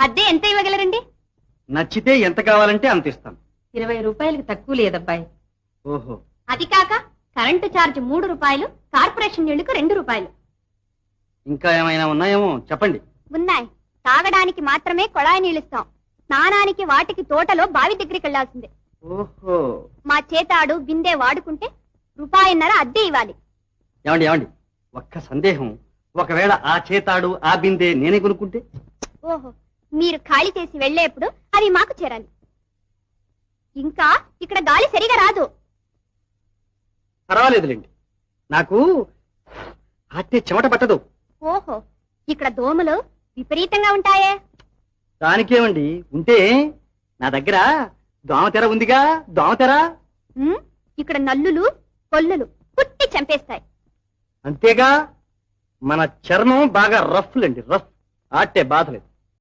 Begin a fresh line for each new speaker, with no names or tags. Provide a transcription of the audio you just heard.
అద్దె ఎంత ఇవ్వగలరండి?
నచ్చితే ఎంత కావాలంటే అంత ఇస్తాను.
ఇరవై రూపాయలకి తక్కువ లేదబ్బాయి.
ఓహో.
అది కాక కరెంటు ఛార్జ్ మూడు రూపాయలు కార్పొరేషన్ నీళ్ళకు రెండు రూపాయలు.
ఇంకా ఏమైనా ఉన్నాయేమో చెప్పండి.
ఉన్నాయి. తాగడానికి మాత్రమే కొళాయి నీళ్ళిస్తాం స్నానానికి వాటికి తోటలో బావి దగ్గరికి వెళ్ళాల్సిందే
ఓహో.
మా చేతాడు బిందె వాడుకుంటే రూపాయిన్నర అద్దె ఇవ్వాలి.
ఏమండి ఏమండి? ఒక్క సందేహం. ఒకవేళ ఆ చేతాడు ఆ బిందె నేనే కొనుక్కుంటే?
ఓహో. మీరు ఖాళీ చేసి వెళ్ళేప్పుడు అవి మాకు చేరాలి ఇంకా ఇక్కడ గాలి సరిగా రాదు.
పర్వాలేదులేండి నాకు అట్టే చెమట పట్టదు.
ఓహో ఇక్కడ దోమలు విపరీతంగా ఉంటాయే.
దానికేమండి? ఉంటే నా దగ్గర దోమతెర ఉందిగా దోమతెర
ఉమ్, ఇక్కడ నల్లులు కొల్లులు పుట్టి చంపేస్తాయి.
అంతేగా? మన చర్మం బాగా రఫ్లండి రఫ్. ఆట్టే బాధలేదు